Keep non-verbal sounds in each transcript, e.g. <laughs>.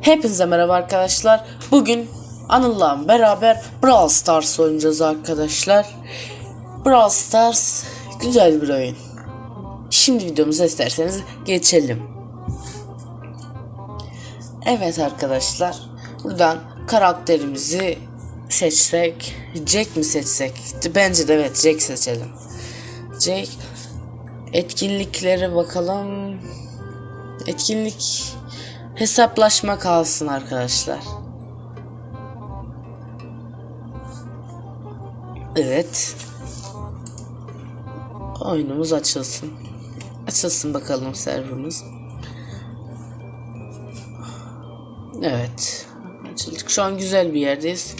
Hepinize merhaba arkadaşlar. Bugün Anıl'la beraber Brawl Stars oynayacağız arkadaşlar. Brawl Stars güzel bir oyun. Şimdi videomuza isterseniz geçelim. Evet arkadaşlar. Buradan karakterimizi seçsek. Jack mi seçsek? Bence de evet Jack seçelim. Jack. Etkinliklere bakalım. Etkinlik hesaplaşma kalsın arkadaşlar. Evet. Oyunumuz açılsın. Açılsın bakalım serverımız. Evet. Açıldık. Şu an güzel bir yerdeyiz.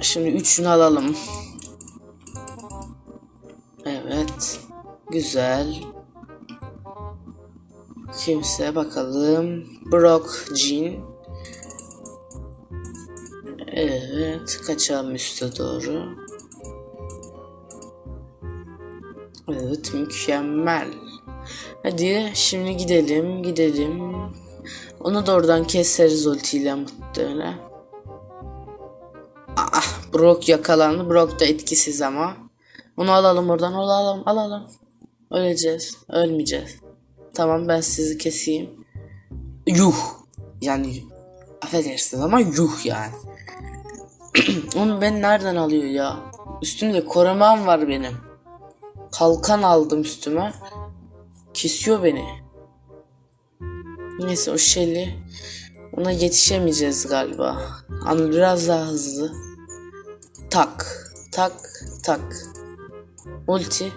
Şimdi üçünü alalım. Evet. Güzel. Kimse bakalım. Brock Jean. Evet. Kaçalım üste doğru. Evet. Mükemmel. Hadi şimdi gidelim. Gidelim. Onu da oradan keseriz ultiyle muhtemelen. Ah, Brock yakalandı. Brock da etkisiz ama. Onu alalım oradan. Onu alalım. Alalım. Öleceğiz. Ölmeyeceğiz. Tamam ben sizi keseyim. Yuh. Yani affedersiniz ama yuh yani. <clears throat> Onu ben nereden alıyor ya? Üstümde korumam var benim. Kalkan aldım üstüme. Kesiyor beni. Neyse o şeyli. Ona yetişemeyeceğiz galiba. Ama biraz daha hızlı. Tak. Tak. Tak. Ulti.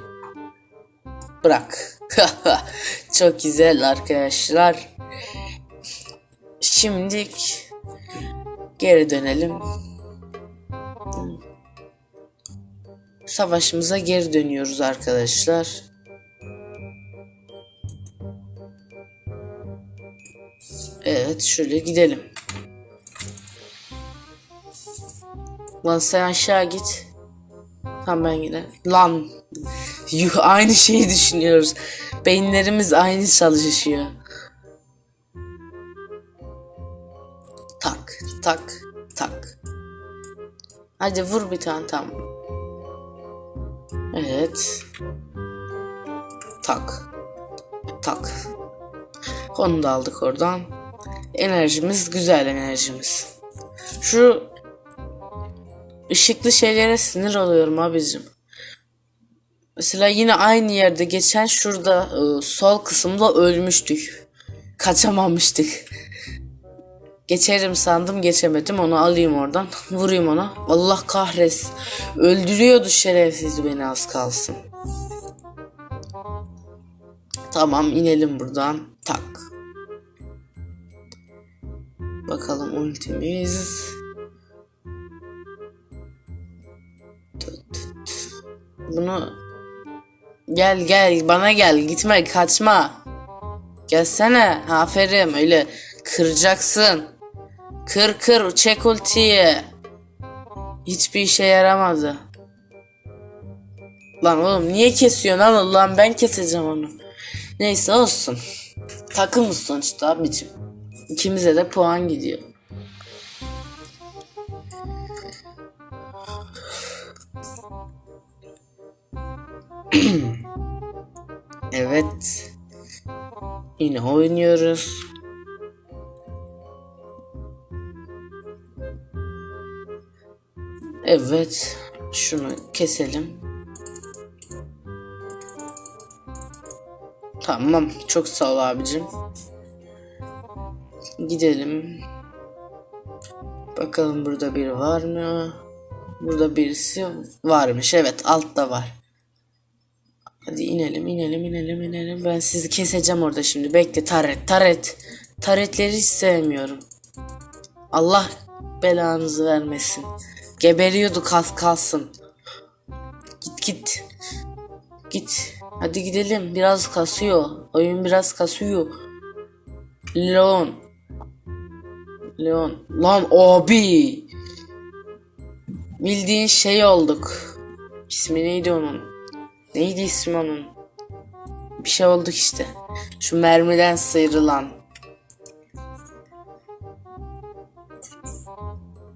Bırak. <laughs> Çok güzel arkadaşlar. Şimdi geri dönelim. Savaşımıza geri dönüyoruz arkadaşlar. Evet şöyle gidelim. Lan sen aşağı git. Tamam ben gidelim. Lan. Yuh aynı şeyi düşünüyoruz. Beyinlerimiz aynı çalışıyor. Tak tak tak. Hadi vur bir tane tam. Evet. Tak. Tak. Onu da aldık oradan. Enerjimiz güzel enerjimiz. Şu ışıklı şeylere sinir oluyorum abicim. Mesela yine aynı yerde geçen şurada e, sol kısımda ölmüştük. Kaçamamıştık. Geçerim sandım geçemedim onu alayım oradan <laughs> vurayım ona. Allah kahretsin. Öldürüyordu şerefsiz beni az kalsın. Tamam inelim buradan. Tak. Bakalım ultimiz. Bunu gel gel bana gel gitme kaçma. Gelsene aferin öyle kıracaksın. Kır kır çek ultiyi. Hiçbir işe yaramadı. Lan oğlum niye kesiyorsun lan lan ben keseceğim onu. Neyse olsun. Takımız sonuçta abicim. İkimize de puan gidiyor. <clears throat> evet. Yine oynuyoruz. Evet. Şunu keselim. Tamam. Çok sağ ol abicim. Gidelim. Bakalım burada biri var mı? Burada birisi varmış. Evet altta var. Hadi inelim inelim inelim inelim. Ben sizi keseceğim orada şimdi. Bekle taret taret. Taretleri hiç sevmiyorum. Allah belanızı vermesin. Geberiyordu kas kalsın. Git git. Git. Hadi gidelim. Biraz kasıyor. Oyun biraz kasıyor. Leon. Leon. Lan abi. Bildiğin şey olduk. İsmi neydi onun? Neydi ismi onun? bir şey olduk işte. Şu mermiden sıyrılan.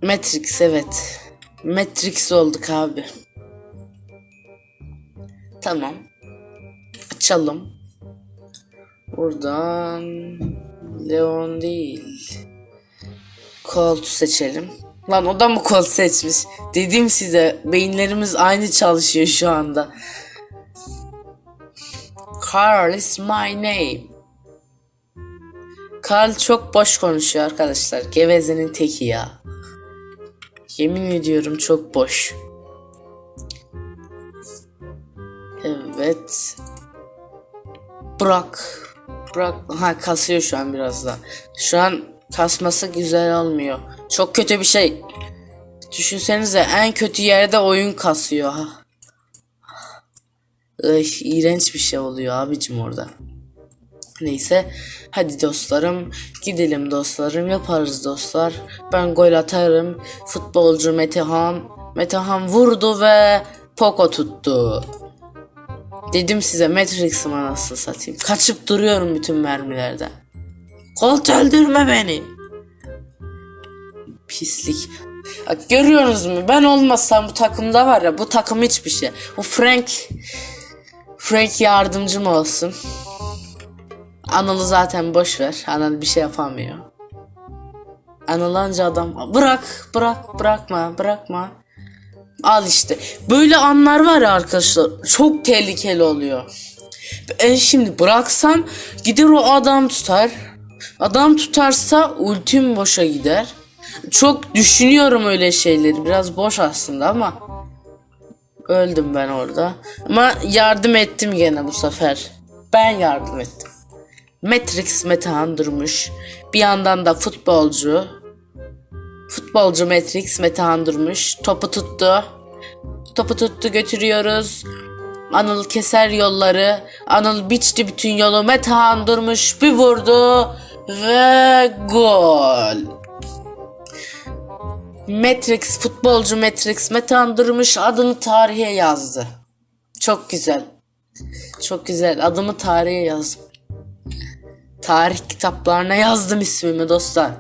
Matrix evet. Matrix olduk abi. Tamam. Açalım. Buradan Leon değil. Colt seçelim. Lan o da mı Colt seçmiş? Dedim size beyinlerimiz aynı çalışıyor şu anda. Carl is my name. Carl çok boş konuşuyor arkadaşlar. Gevezenin teki ya. Yemin ediyorum çok boş. Evet. Bırak. Bırak. Ha kasıyor şu an biraz da. Şu an kasması güzel olmuyor. Çok kötü bir şey. Düşünsenize en kötü yerde oyun kasıyor ha. Ay, iğrenç bir şey oluyor abicim orada. Neyse hadi dostlarım gidelim dostlarım yaparız dostlar. Ben gol atarım. Futbolcu Metehan. Metehan vurdu ve Poco tuttu. Dedim size Matrix'im anasını satayım. Kaçıp duruyorum bütün mermilerden. Colt öldürme beni. Pislik. Bak görüyorsunuz mu? Ben olmasam bu takımda var ya bu takım hiçbir şey. Bu Frank Frank yardımcım olsun. Anıl'ı zaten boş ver. Anıl bir şey yapamıyor. Anıl anca adam bırak bırak bırakma bırakma. Al işte. Böyle anlar var ya arkadaşlar. Çok tehlikeli oluyor. Ben şimdi bıraksam gider o adam tutar. Adam tutarsa ultim boşa gider. Çok düşünüyorum öyle şeyleri. Biraz boş aslında ama öldüm ben orada. Ama yardım ettim gene bu sefer. Ben yardım ettim. Matrix Metehan durmuş. Bir yandan da futbolcu. Futbolcu Matrix Metehan durmuş. Topu tuttu. Topu tuttu götürüyoruz. Anıl keser yolları. Anıl biçti bütün yolu. Metehan durmuş bir vurdu. Ve gol. Matrix futbolcu Matrix Metehan durmuş adını tarihe yazdı. Çok güzel. Çok güzel. Adımı tarihe yazdım. Tarih kitaplarına yazdım ismimi dostlar.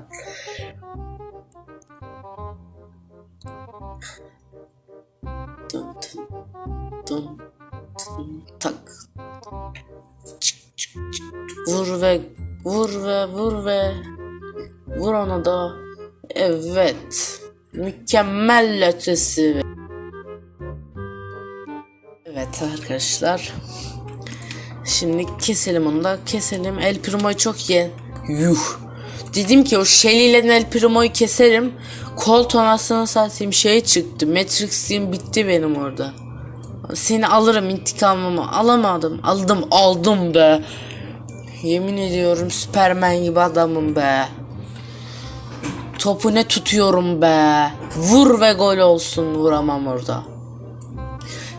Tak. Vur ve vur ve vur ve vur ona da. Evet. Mükemmel ötesi. Evet arkadaşlar. Şimdi keselim onu da. Keselim. El Primo'yu çok ye. Yuh. Dedim ki o Shelly El Primo'yu keserim. Colt anasını satayım şey çıktı. Matrix'liğim bitti benim orada. Seni alırım intikamımı. Alamadım. Aldım aldım be. Yemin ediyorum Superman gibi adamım be. Topu ne tutuyorum be. Vur ve gol olsun vuramam orada.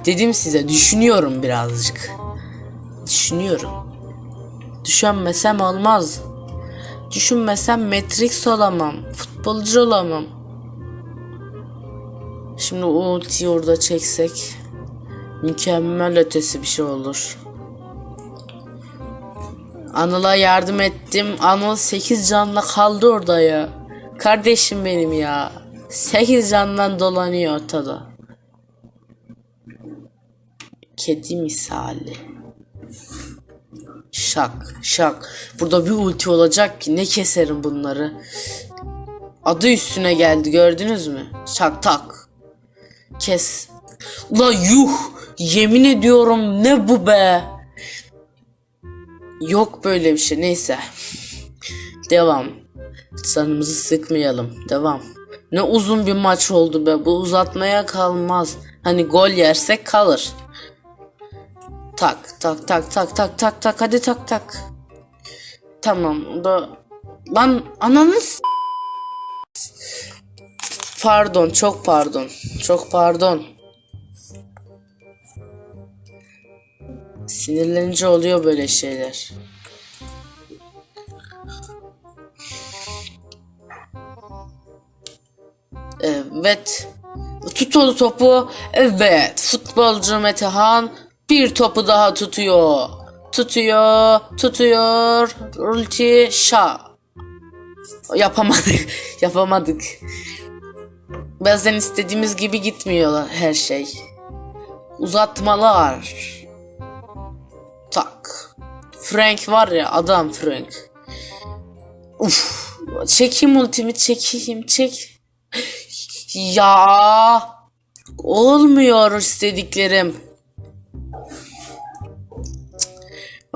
Dedim size düşünüyorum birazcık. Düşünüyorum. Düşünmesem olmaz. Düşünmesem Matrix olamam. Futbolcu olamam. Şimdi o ultiyi orada çeksek mükemmel ötesi bir şey olur. Anıl'a yardım ettim. Anıl 8 canla kaldı orada ya. Kardeşim benim ya. 8 candan dolanıyor ortada. Kedi misali. Şak şak. Burada bir ulti olacak ki ne keserim bunları. Adı üstüne geldi gördünüz mü? Şak tak. Kes. La yuh. Yemin ediyorum ne bu be. Yok böyle bir şey neyse. Devam. Canımızı sıkmayalım. Devam. Ne uzun bir maç oldu be. Bu uzatmaya kalmaz. Hani gol yersek kalır. Tak tak tak tak tak tak tak hadi tak tak. Tamam da lan ananız Pardon çok pardon. Çok pardon. Sinirlenince oluyor böyle şeyler. Evet. Tut onu topu. Evet. Futbolcu Metehan bir topu daha tutuyor. Tutuyor. Tutuyor. Ulti şa. Yapamadık. <laughs> Yapamadık. Bazen istediğimiz gibi gitmiyor her şey. Uzatmalar. Tak. Frank var ya adam Frank. Uf. Çekeyim ultimi çekeyim çek. Ya. Olmuyor istediklerim.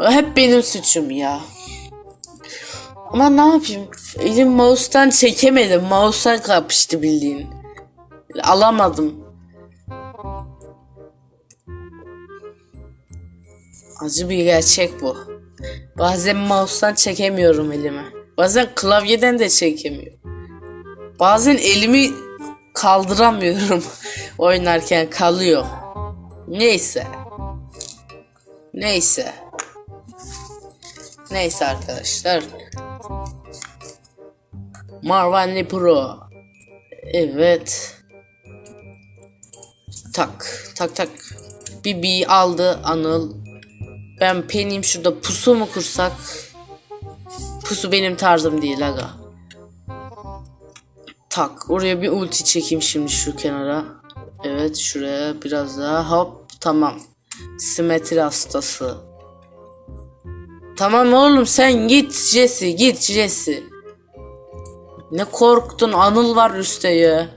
Hep benim suçum ya. Ama ne yapayım? Elim mouse'tan çekemedim. Mouse'a kapıştı bildiğin. Alamadım. Acı bir gerçek bu. Bazen mouse'tan çekemiyorum elimi. Bazen klavyeden de çekemiyorum. Bazen elimi kaldıramıyorum. <laughs> Oynarken kalıyor. Neyse. Neyse. Neyse arkadaşlar. Marvanli Pro. Evet. Tak. Tak tak. Bibi aldı Anıl. Ben peniyim şurada pusu mu kursak? Pusu benim tarzım değil aga. Tak. Oraya bir ulti çekeyim şimdi şu kenara. Evet şuraya biraz daha hop tamam. Simetri hastası. Tamam oğlum sen git Jesse git Jesse. Ne korktun Anıl var üstte ya.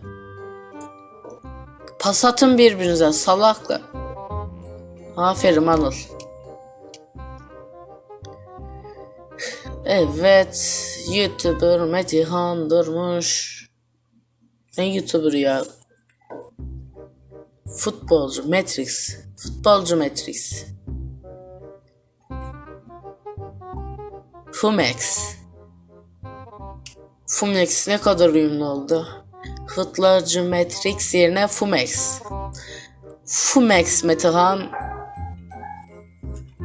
Pas atın birbirinize salaklar. Aferin Anıl. Evet. YouTuber Metihan durmuş. Ne YouTuber ya? Futbolcu Matrix. Futbolcu Matrix. Fumex. Fumex ne kadar uyumlu oldu. Futbolcu Matrix yerine Fumex. Fumex Metehan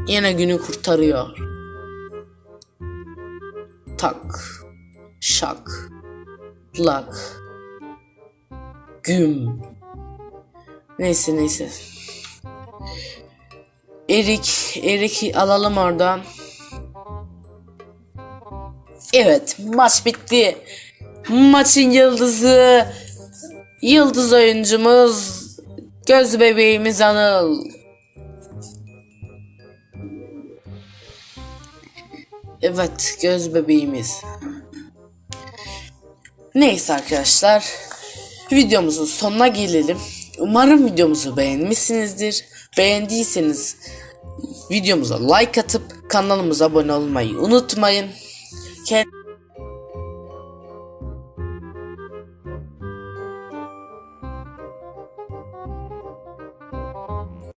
yine günü kurtarıyor. Tak. Şak. Lak. Güm. Neyse neyse. Erik, Erik alalım oradan. Evet, maç bitti. Maçın yıldızı, yıldız oyuncumuz, göz bebeğimiz Anıl. Evet, göz bebeğimiz. Neyse arkadaşlar, videomuzun sonuna gelelim. Umarım videomuzu beğenmişsinizdir. Beğendiyseniz videomuza like atıp kanalımıza abone olmayı unutmayın.